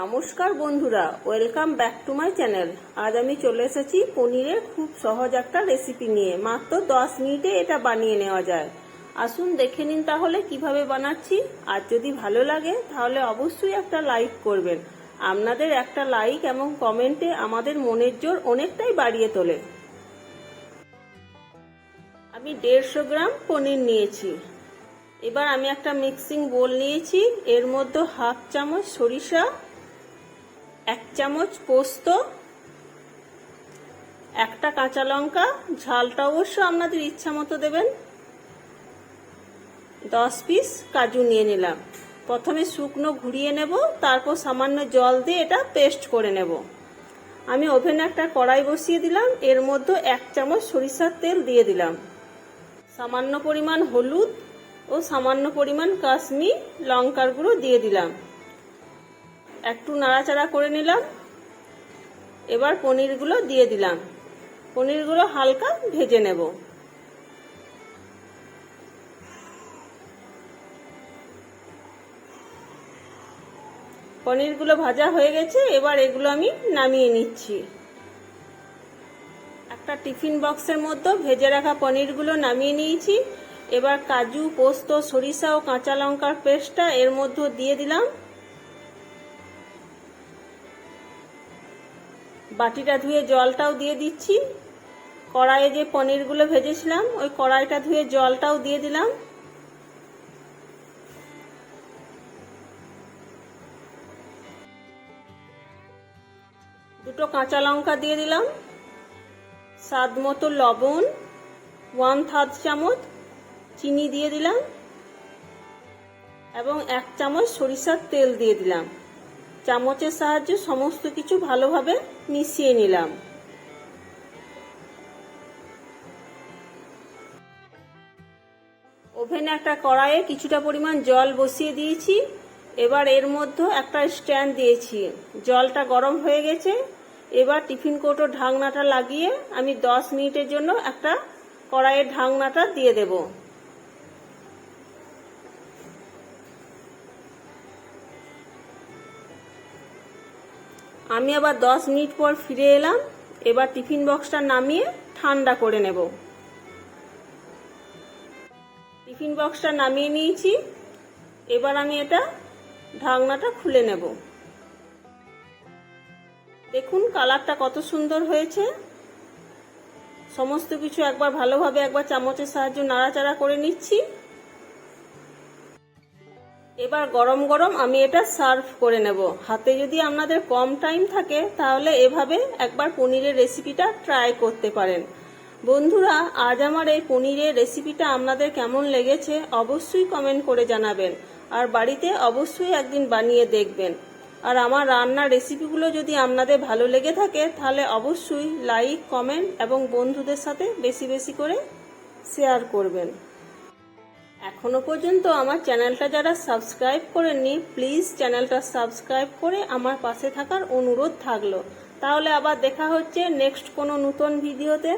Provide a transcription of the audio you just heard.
নমস্কার বন্ধুরা welcome back to my channel আজ আমি চলে এসেছি পনিরের খুব সহজ একটা রেসিপি নিয়ে। মাত্র দশ মিনিটে এটা বানিয়ে নেওয়া যায়। আসুন দেখে নিন তাহলে কীভাবে বানাচ্ছি। আর যদি ভালো লাগে, তাহলে অবশ্যই একটা লাইক করবেন। আপনাদের একটা লাইক এবং কমেন্টে আমাদের মনের জোর অনেকটাই বাড়িয়ে তোলে। আমি দেড়শো গ্রাম পনির নিয়েছি। এবার আমি একটা মিক্সিং বোল নিয়েছি। এর মধ্যে হাফ চামচ সরিষা এক চামচ পোস্ত, একটা কাঁচা লঙ্কা, ঝালটা অবশ্য আপনাদের ইচ্ছা মতো দেবেন। দশ পিস কাজু নিয়ে নিলাম। প্রথমে শুকনো ঘুরিয়ে নেব, তারপর সামান্য জল দিয়ে এটা পেস্ট করে নেব। আমি ওভেনে একটা কড়াই বসিয়ে দিলাম, এর মধ্যে এক চামচ সরিষার তেল দিয়ে দিলাম। সামান্য পরিমাণ হলুদ ও সামান্য পরিমাণ কাশ্মীর লঙ্কার গুঁড়ো দিয়ে দিলাম। একটু নাড়াচাড়া করে নিলাম। এবার পনিরগুলো দিয়ে দিলাম। পনিরগুলো হালকা ভেজে নেব। পনিরগুলো ভাজা হয়ে গেছে, এবার এগুলো আমি নামিয়ে নিচ্ছি। একটা টিফিন বক্সের মধ্যে ভেজে রাখা পনিরগুলো নামিয়ে নিয়েছি। এবার কাজু, পোস্ত, সরিষা ও কাঁচা লঙ্কার পেস্টটা এর মধ্যে দিয়ে দিলাম। বাটিটা ধুয়ে জলটাও দিয়ে দিচ্ছি। কড়াইয়ে যে পনিরগুলো ভেজেছিলাম, ওই কড়াইটা ধুয়ে জলটাও দিয়ে দিলাম। দুটো কাঁচা লঙ্কা দিয়ে দিলাম, স্বাদ মতো লবণ ওয়ান থার্ড চামচ চিনি দিয়ে দিলাম, এবং এক চামচ সরিষার তেল দিয়ে দিলাম। চামচের সাহায্যে সমস্ত কিছু ভালোভাবে মিশিয়ে নিলাম। ওভেনে একটা কড়াইয়ে কিছুটা পরিমাণ জল বসিয়ে দিয়েছি। এবার এর মধ্যে একটা স্ট্যান্ড দিয়েছি। জলটা গরম হয়ে গেছে। এবার টিফিন কৌটোর ঢাকনাটা লাগিয়ে আমি দশ মিনিটের জন্য একটা কড়াইয়ের ঢাকনাটা দিয়ে দেব। আমি আবার দশ মিনিট পর ফিরে এলাম। এবার টিফিন বক্সটা নামিয়ে ঠান্ডা করে নেব। টিফিন বক্সটা নামিয়ে নিয়েছি। এবার আমি এটা ঢাকনাটা খুলে নেব। দেখুন কালারটা কত সুন্দর হয়েছে। সমস্ত কিছু একবার ভালোভাবে একবার চামচের সাহায্যে নাড়াচাড়া করে নিচ্ছি। এবার গরম গরম আমি এটা সার্ভ করে নেব। হাতে যদি আপনাদের কম টাইম থাকে, তাহলে এভাবে একবার পনিরের রেসিপিটা ট্রাই করতে পারেন। বন্ধুরা, আজ আমার এই পনিরের রেসিপিটা আপনাদের কেমন লেগেছে অবশ্যই কমেন্ট করে জানাবেন আর বাড়িতে অবশ্যই একদিন বানিয়ে দেখবেন। আর আমার রান্নার রেসিপিগুলো যদি আপনাদের ভালো লেগে থাকে, তাহলে অবশ্যই লাইক, কমেন্ট এবং বন্ধুদের সাথে বেশি বেশি করে শেয়ার করবেন। এখনও পর্যন্ত আমার চ্যানেলটা যারা সাবস্ক্রাইব করেননি, প্লিজ চ্যানেলটা সাবস্ক্রাইব করে আমার পাশে থাকার অনুরোধ থাকল। তাহলে আবার দেখা হচ্ছে নেক্সট কোনো নতুন ভিডিওতে।